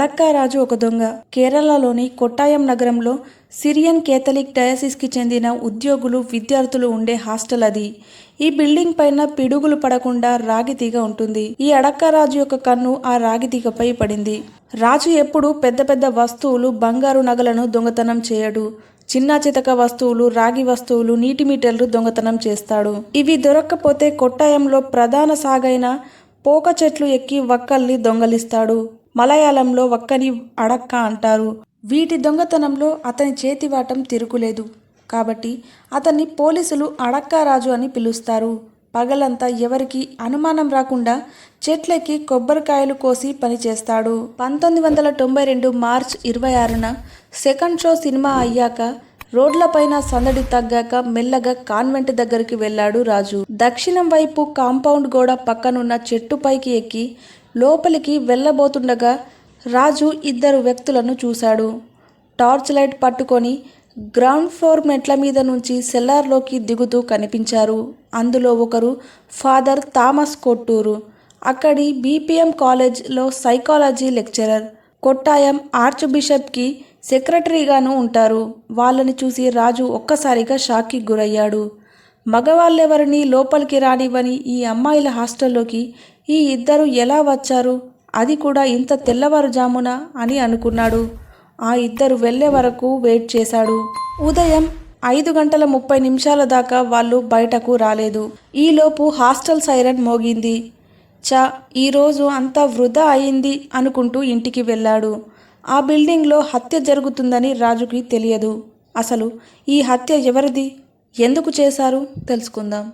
అడక్కా రాజు ఒక దొంగ. కేరళలోని కొట్టాయం నగరంలో సిరియన్ కేథలిక్ డయాసిస్కి చెందిన ఉద్యోగులు విద్యార్థులు ఉండే హాస్టల్ అది. ఈ బిల్డింగ్ పైన పిడుగులు పడకుండా రాగి తీగ ఉంటుంది. ఈ అడక్కా రాజు యొక్క కన్ను ఆ రాగి తీగపై పడింది. రాజు ఎప్పుడు పెద్ద పెద్ద వస్తువులు బంగారు నగలను దొంగతనం చేయడు. చిన్న చితక వస్తువులు రాగి వస్తువులు నీటి మీటర్లు దొంగతనం చేస్తాడు. ఇవి దొరక్కపోతే కొట్టాయంలో ప్రధాన సాగైన పోక చెట్లు ఎక్కి వక్కల్ని దొంగలిస్తాడు. మలయాళంలో వక్కని అడక్క అంటారు. వీటి దొంగతనంలో అతని చేతివాటం తిరుగులేదు. కాబట్టి అతన్ని పోలీసులు అడక్కారాజు అని పిలుస్తారు. పగలంతా ఎవరికి అనుమానం రాకుండా చెట్లకి కొబ్బరికాయలు కోసి పనిచేస్తాడు. పంతొమ్మిది వందల తొంభై రెండు మార్చ్ ఇరవై ఆరున సెకండ్ షో సినిమా అయ్యాక రోడ్లపైన సందడి తగ్గాక మెల్లగా కాన్వెంట్ దగ్గరికి వెళ్ళాడు రాజు. దక్షిణం వైపు కాంపౌండ్ గోడ పక్కనున్న చెట్టు పైకి ఎక్కి లోపలికి వెళ్ళబోతుండగా రాజు ఇద్దరు వ్యక్తులను చూశాడు. టార్చ్ లైట్ పట్టుకొని గ్రౌండ్ ఫ్లోర్ మెట్ల మీద నుంచి సెల్లార్లోకి దిగుతూ కనిపించారు. అందులో ఒకరు ఫాదర్ థామస్ కొట్టూరు. అక్కడి బీపీఎం కాలేజ్లో సైకాలజీ లెక్చరర్. కొట్టాయం ఆర్చ్ బిషప్కి సెక్రటరీగాను ఉంటారు. వాళ్ళని చూసి రాజు ఒక్కసారిగా షాక్కి గురయ్యాడు. మగవాళ్ళెవరిని లోపలికి రానివ్వని ఈ అమ్మాయిల హాస్టల్లోకి ఈ ఇద్దరు ఎలా వచ్చారు? అది కూడా ఇంత తెల్లవారుజామున అని అనుకున్నాడు. ఆ ఇద్దరు వెళ్ళే వరకు వెయిట్ చేశాడు. ఉదయం ఐదు గంటల ముప్పై నిమిషాల దాకా వాళ్ళు బయటకు రాలేదు. ఈలోపు హాస్టల్ సైరన్ మోగింది. చ ఈరోజు అంతా వృధా అయింది అనుకుంటూ ఇంటికి వెళ్ళాడు. ఆ బిల్డింగ్లో హత్య జరుగుతుందని రాజుకి తెలియదు. అసలు ఈ హత్య ఎవరిది? ఎందుకు చేశారు? తెలుసుకుందాం.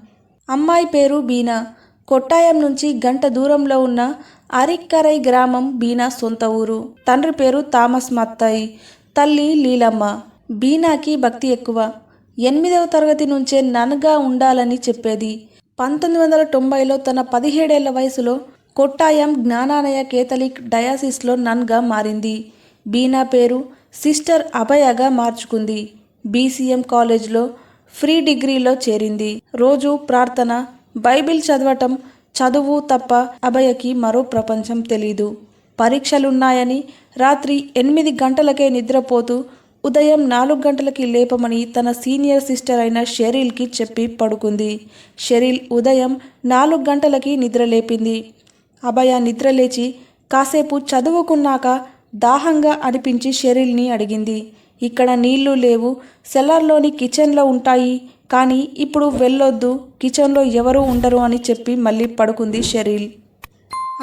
అమ్మాయి పేరు బీనా. కొట్టాయం నుంచి గంట దూరంలో ఉన్న అరిక్కరై గ్రామం బీనా సొంత ఊరు. తండ్రి పేరు థామస్ మత్తాయి తల్లి లీలమ్మ. బీనాకి భక్తి ఎక్కువ. ఎనిమిదవ తరగతి నుంచే నన్గా ఉండాలని చెప్పేది. పంతొమ్మిది వందల తొంభైలో తన పదిహేడేళ్ళ వయసులో కొట్టాయం జ్ఞానానయ కేథలిక్ డయాసిస్లో నన్గా మారింది. బీనా పేరు సిస్టర్ అభయగా మార్చుకుంది. బీసీఎం కాలేజ్లో ఫ్రీ డిగ్రీలో చేరింది. రోజు ప్రార్థన బైబిల్ చదవటం చదువు తప్ప అభయకి మరో ప్రపంచం తెలీదు. పరీక్షలున్నాయని రాత్రి ఎనిమిది గంటలకే నిద్రపోతూ ఉదయం నాలుగు గంటలకి లేపమని తన సీనియర్ సిస్టర్ అయిన షెరీల్కి చెప్పి పడుకుంది. షెరీల్ ఉదయం నాలుగు గంటలకి నిద్రలేపింది. అభయ నిద్రలేచి కాసేపు చదువుకున్నాక దాహంగా అనిపించి షెరీల్ని అడిగింది. ఇక్కడ నీళ్ళు లేవు సెల్లార్లోని కిచెన్లో ఉంటాయి కానీ ఇప్పుడు వెళ్ళొద్దు కిచెన్లో ఎవరూ ఉండరు అని చెప్పి మళ్ళీ పడుకుంది షరీల్.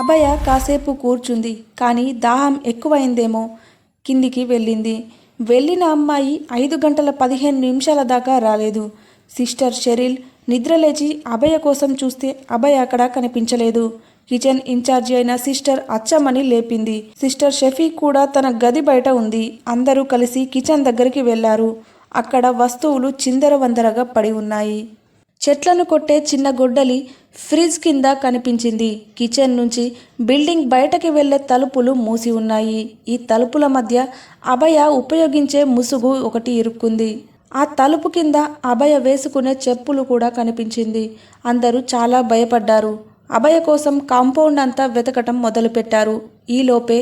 అభయ కాసేపు కూర్చుంది కానీ దాహం ఎక్కువైందేమో కిందికి వెళ్ళింది. వెళ్ళిన అమ్మాయి ఐదు గంటల పదిహేను నిమిషాల దాకా రాలేదు. సిస్టర్ షెరిల్ నిద్రలేచి అభయ కోసం చూస్తే అభయ అక్కడ కనిపించలేదు. కిచెన్ ఇన్ఛార్జి అయిన సిస్టర్ అచ్చమ్మని లేపింది. సిస్టర్ షఫీ కూడా తన గది బయట ఉంది. అందరూ కలిసి కిచెన్ దగ్గరికి వెళ్ళారు అక్కడ వస్తువులు చిందరవందరగా పడి ఉన్నాయి. చెట్లను కొట్టే చిన్న గొడ్డలి ఫ్రిడ్జ్ కింద కనిపించింది. కిచెన్ నుంచి బిల్డింగ్ బయటకి వెళ్ళే తలుపులు మూసి ఉన్నాయి. ఈ తలుపుల మధ్య అభయ ఉపయోగించే ముసుగు ఒకటి ఇరుక్కుంది. ఆ తలుపు కింద అభయ వేసుకునే చెప్పులు కూడా కనిపించింది. అందరూ చాలా భయపడ్డారు. అభయ కోసం కాంపౌండ్ అంతా వెతకటం మొదలుపెట్టారు. ఈలోపే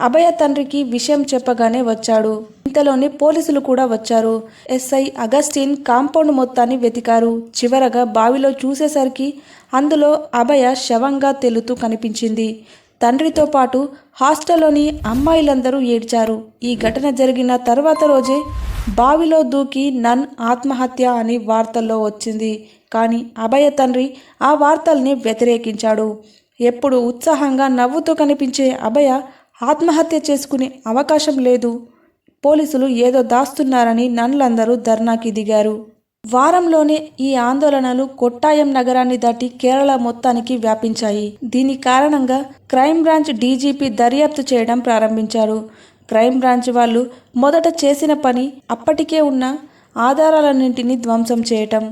అభయ తండ్రికి విషయం చెప్పగానే వచ్చాడు. ఇంతలోనే పోలీసులు కూడా వచ్చారు. ఎస్ఐ అగస్టిన్ కాంపౌండ్ మొత్తాన్ని వెతికారు. చివరగా బావిలో చూసేసరికి అందులో అభయ శవంగా తెలుతూ కనిపించింది. తండ్రితో పాటు హాస్టల్లోని అమ్మాయిలందరూ ఏడ్చారు. ఈ ఘటన జరిగిన తర్వాత రోజే బావిలో దూకి నన్ ఆత్మహత్య అని వార్తల్లో వచ్చింది. కానీ అభయ తండ్రి ఆ వార్తల్ని వ్యతిరేకించాడు. ఎప్పుడు ఉత్సాహంగా నవ్వుతూ కనిపించే అభయ ఆత్మహత్య చేసుకునే అవకాశం లేదు. పోలీసులు ఏదో దాస్తున్నారని నన్లందరూ ధర్నాకి దిగారు. వారంలోనే ఈ ఆందోళనలు కొట్టాయం నగరాన్ని దాటి కేరళ మొత్తానికి వ్యాపించాయి. దీని కారణంగా క్రైమ్ బ్రాంచ్ డీజీపీ దర్యాప్తు చేయడం ప్రారంభించారు. క్రైమ్ బ్రాంచ్ వాళ్ళు మొదట చేసిన పని అప్పటికే ఉన్న ఆధారాలన్నింటినీ ధ్వంసం చేయటం.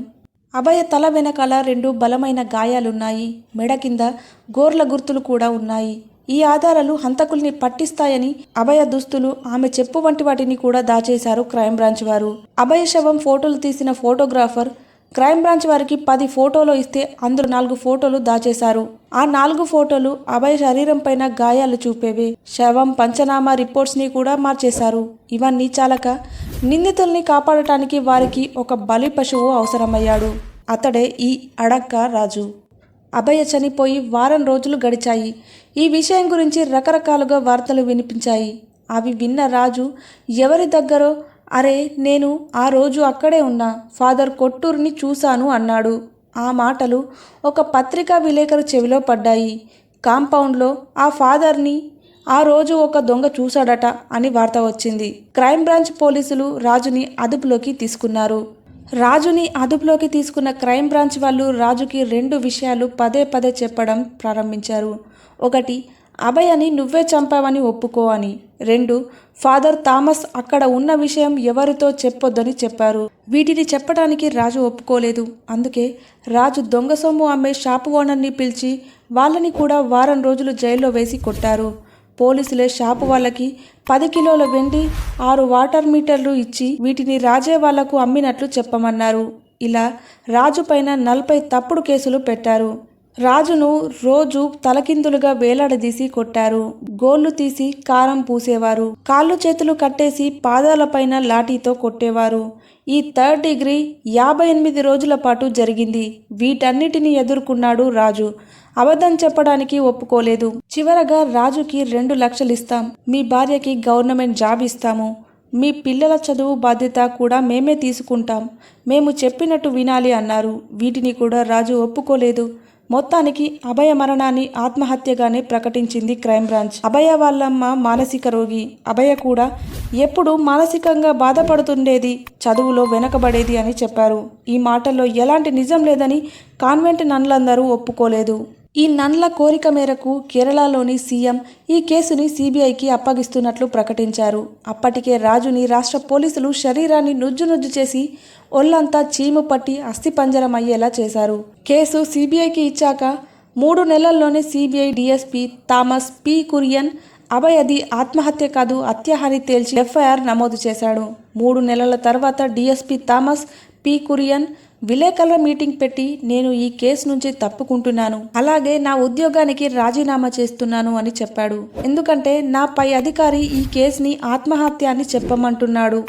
అభయ తల వెనకాల రెండు బలమైన గాయాలున్నాయి. మెడ కింద గోర్ల గుర్తులు కూడా ఉన్నాయి. ఈ ఆధారాలు హంతకుల్ని పట్టిస్తాయని అభయ దుస్తులు ఆమె చెప్పు వంటి వాటిని కూడా దాచేశారు క్రైమ్ బ్రాంచ్ వారు. అభయ శవం ఫోటోలు తీసిన ఫోటోగ్రాఫర్ క్రైమ్ బ్రాంచ్ వారికి పది ఫోటోలు ఇస్తే అందులో నాలుగు ఫోటోలు దాచేశారు. ఆ నాలుగు ఫోటోలు అభయ శరీరం పైన గాయాలు చూపేవి. శవం పంచనామా రిపోర్ట్స్ని కూడా మార్చేశారు. ఇవన్నీ చాలక నిందితుల్ని కాపాడటానికి వారికి ఒక బలి పశువు అవసరమయ్యాడు. అతడే ఈ అడక్క రాజు. అభయ చనిపోయి వారం రోజులు గడిచాయి. ఈ విషయం గురించి రకరకాలుగా వార్తలు వినిపించాయి. అవి విన్న రాజు ఎవరి దగ్గరో? అరే నేను ఆ రోజు అక్కడే ఉన్నా. ఫాదర్ కొట్టూరుని చూశాను అన్నాడు. ఆ మాటలు ఒక పత్రికా విలేకరు చెవిలో పడ్డాయి. కాంపౌండ్లో ఆ ఫాదర్ని ఆ రోజు ఒక దొంగ చూశాడట అని వార్త వచ్చింది. క్రైమ్ బ్రాంచ్ పోలీసులు రాజుని అదుపులోకి తీసుకున్నారు. రాజుని అదుపులోకి తీసుకున్న క్రైమ్ బ్రాంచ్ వాళ్ళు రాజుకి రెండు విషయాలు పదే పదే చెప్పడం ప్రారంభించారు. ఒకటి అభయని నువ్వే చంపావని ఒప్పుకో అని. రెండు ఫాదర్ థామస్ అక్కడ ఉన్న విషయం ఎవరితో చెప్పొద్దని చెప్పారు. వీటిని చెప్పడానికి రాజు ఒప్పుకోలేదు. అందుకే రాజు దొంగ సొమ్ము అమ్మే షాపు ఓనర్ని పిలిచి వాళ్ళని కూడా వారం రోజులు జైల్లో వేసి కొట్టారు. పోలీసులే షాపు వాళ్ళకి పది కిలోల వెండి ఆరు వాటర్ మీటర్లు ఇచ్చి వీటిని రాజే వాళ్ళకు అమ్మినట్లు చెప్పమన్నారు. ఇలా రాజు పైన నలభై తప్పుడు కేసులు పెట్టారు. రాజును రోజు తలకిందులుగా వేలాడదీసి కొట్టారు. గోళ్ళు తీసి కారం పూసేవారు. కాళ్ళు చేతులు కట్టేసి పాదాలపైన లాఠీతో కొట్టేవారు. ఈ థర్డ్ డిగ్రీ యాభై ఎనిమిది రోజుల పాటు జరిగింది. వీటన్నిటిని ఎదుర్కొన్నాడు రాజు. అబద్ధం చెప్పడానికి ఒప్పుకోలేదు. చివరగా రాజుకి రెండు లక్షలు ఇస్తాం మీ భార్యకి గవర్నమెంట్ జాబ్ ఇస్తాము. మీ పిల్లల చదువు బాధ్యత కూడా మేమే తీసుకుంటాం. మేము చెప్పినట్టు వినాలి అన్నారు. వీటిని కూడా రాజు ఒప్పుకోలేదు. మొత్తానికి అభయ మరణాన్ని ఆత్మహత్యగానే ప్రకటించింది క్రైమ్ బ్రాంచ్. అభయ వాళ్ళమ్మ మానసిక రోగి. అభయ కూడా ఎప్పుడు మానసికంగా బాధపడుతుండేది చదువులో వెనకబడేది అని చెప్పారు. ఈ మాటల్లో ఎలాంటి నిజం లేదని కాన్వెంట్ నన్లందరూ ఒప్పుకోలేదు. ఈ నన్ల కోరిక మేరకు కేరళలోని సీఎం ఈ కేసుని సీబీఐకి అప్పగిస్తున్నట్లు ప్రకటించారు. అప్పటికే రాజుని రాష్ట్ర పోలీసులు శరీరాన్ని నుజ్జు నుజ్జు చేసి ఒళ్ళంతా చీము పట్టి అస్థిపంజరం అయ్యేలా చేశారు. కేసు సీబీఐకి ఇచ్చాక మూడు నెలల్లోనే CBI DSP Thomas P. Kurian అభయది ఆత్మహత్య కాదు హత్యాహాని తేల్చి ఎఫ్ఐఆర్ నమోదు చేశాడు. మూడు నెలల తర్వాత డీఎస్పీ థామస్ పి కురియన్ విలేకరుల మీటింగ్ పెట్టి నేను ఈ కేసు నుంచి తప్పుకుంటున్నాను. అలాగే నా ఉద్యోగానికి రాజీనామా చేస్తున్నాను అని చెప్పాడు. ఎందుకంటే నా పై అధికారి ఈ కేసుని ఆత్మహత్య అని చెప్పమంటున్నాడు.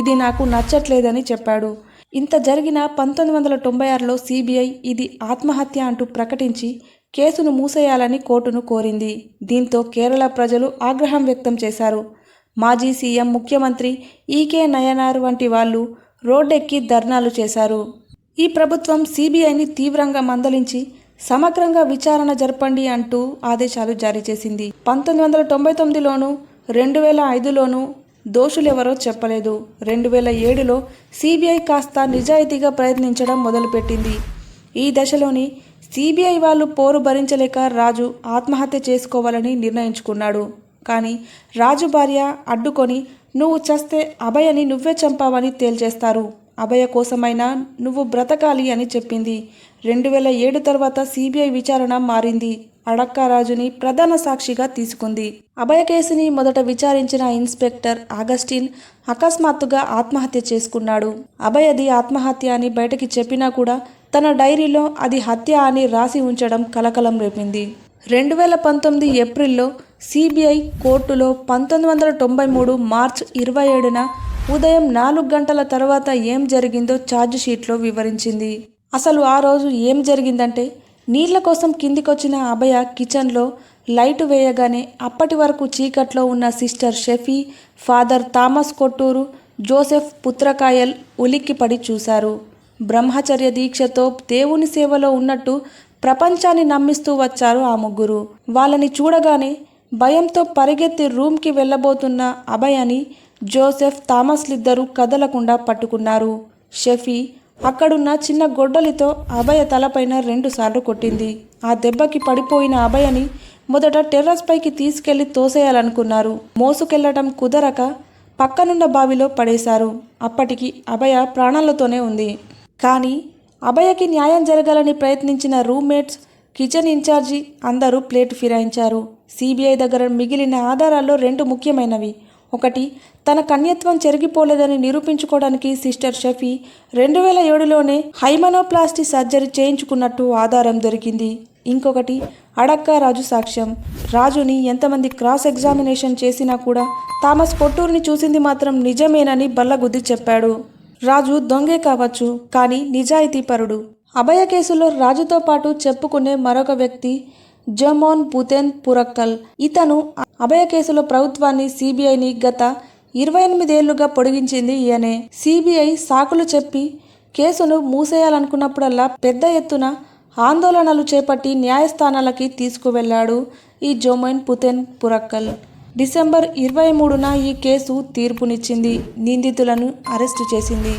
ఇది నాకు నచ్చట్లేదని చెప్పాడు. ఇంత జరిగిన పంతొమ్మిది వందల తొంభై ఆరులో సిబిఐ ఇది ఆత్మహత్య అంటూ ప్రకటించి కేసును మూసేయాలని కోర్టును కోరింది. దీంతో కేరళ ప్రజలు ఆగ్రహం వ్యక్తం చేశారు. మాజీ సీఎం ముఖ్యమంత్రి ఈకే నయనార్ వంటి వాళ్ళు రోడ్డెక్కి ధర్నాలు చేశారు. ఈ ప్రభుత్వం సిబిఐని తీవ్రంగా మందలించి సమగ్రంగా విచారణ జరపండి అంటూ ఆదేశాలు జారీ చేసింది. పంతొమ్మిది వందల తొంభై తొమ్మిదిలోను రెండు వేల ఐదులోను దోషులెవరో చెప్పలేదు. రెండు వేల ఏడులో సిబిఐ కాస్త నిజాయితీగా ప్రయత్నించడం మొదలుపెట్టింది. ఈ దశలోని సిబిఐ వాళ్ళు పోరు భరించలేక రాజు ఆత్మహత్య చేసుకోవాలని నిర్ణయించుకున్నాడు. కానీ రాజు భార్య అడ్డుకొని నువ్వు చస్తే అభయని నువ్వే చంపావని తేల్చేస్తారు. అభయ కోసమైనా నువ్వు బ్రతకాలి అని చెప్పింది. రెండు వేల ఏడు తర్వాత సిబిఐ విచారణ మారింది. అడక్కారాజుని ప్రధాన సాక్షిగా తీసుకుంది. అభయ కేసుని మొదట విచారించిన ఇన్స్పెక్టర్ ఆగస్టిన్ అకస్మాత్తుగా ఆత్మహత్య చేసుకున్నాడు. అభయది ఆత్మహత్య అని బయటకి చెప్పినా కూడా తన డైరీలో అది హత్య అని రాసి ఉంచడం కలకలం రేపింది. రెండు వేల పంతొమ్మిది ఏప్రిల్లో సిబిఐ కోర్టులో పంతొమ్మిది వందల తొంభై మూడు మార్చ్ ఇరవై ఏడున ఉదయం నాలుగు గంటల తర్వాత ఏం జరిగిందో ఛార్జ్ షీట్లో వివరించింది. అసలు ఆ రోజు ఏం జరిగిందంటే నీళ్ళ కోసం కిందికొచ్చిన అభయ కిచెన్లో లైటు వేయగానే అప్పటి వరకు చీకట్లో ఉన్న sister Sephy father Thomas Kottoor Joseph Puthrukkayil ఉలిక్కిపడి చూశారు. బ్రహ్మచర్య దీక్షతో దేవుని సేవలో ఉన్నట్టు ప్రపంచాన్ని నమ్మిస్తూ వచ్చారు ఆ ముగ్గురు. వాళ్ళని చూడగానే భయంతో పరిగెత్తి రూమ్కి వెళ్ళబోతున్న అభయని జోసెఫ్ థామస్లిద్దరూ కదలకుండా పట్టుకున్నారు. షెఫీ అక్కడున్న చిన్న గొడ్డలితో అభయ తలపైన రెండుసార్లు కొట్టింది. ఆ దెబ్బకి పడిపోయిన అభయని మొదట టెర్రస్ పైకి తీసుకెళ్ళి తోసేయాలనుకున్నారు. మోసుకెళ్ళటం కుదరక పక్కనున్న బావిలో పడేశారు. అప్పటికి అభయ ప్రాణాలతోనే ఉంది. కానీ అభయకి న్యాయం జరగాలని ప్రయత్నించిన రూమ్మేట్స్ కిచెన్ ఇన్ఛార్జి అందరూ ప్లేట్ ఫిరాయించారు. సిబిఐ దగ్గర మిగిలిన ఆధారాల్లో రెండు ముఖ్యమైనవి. ఒకటి తన కన్యత్వం చెరిగిపోలేదని నిరూపించుకోవడానికి సిస్టర్ షఫీ రెండు వేల ఏడులోనే హైమనోప్లాస్టీ సర్జరీ చేయించుకున్నట్టు ఆధారం దొరికింది. ఇంకొకటి అడక్క రాజు సాక్ష్యం. రాజుని ఎంతమంది క్రాస్ ఎగ్జామినేషన్ చేసినా కూడా థామస్ కొట్టూరుని చూసింది మాత్రం నిజమేనని బల్లగుద్ది చెప్పాడు. రాజు దొంగే కావచ్చు కానీ నిజాయితీపరుడు. అభయ కేసులో రాజుతో పాటు చెప్పుకునే మరొక వ్యక్తి జమోన్ పుతెన్ పురక్కల్. ఇతను అభయ కేసులో ప్రభుత్వాన్ని సిబిఐని గత ఇరవై ఎనిమిదేళ్ళుగా పొడిగించింది ఈయనే. సిబిఐ సాకులు చెప్పి కేసును మూసేయాలనుకున్నప్పుడల్లా పెద్ద ఎత్తున ఆందోళనలు చేపట్టి న్యాయస్థానాలకి తీసుకువెళ్ళాడు ఈ జోమైన్ పుతెన్ పురక్కల్. డిసెంబర్ ఇరవై మూడున ఈ కేసు తీర్పునిచ్చింది. నిందితులను అరెస్టు చేసింది.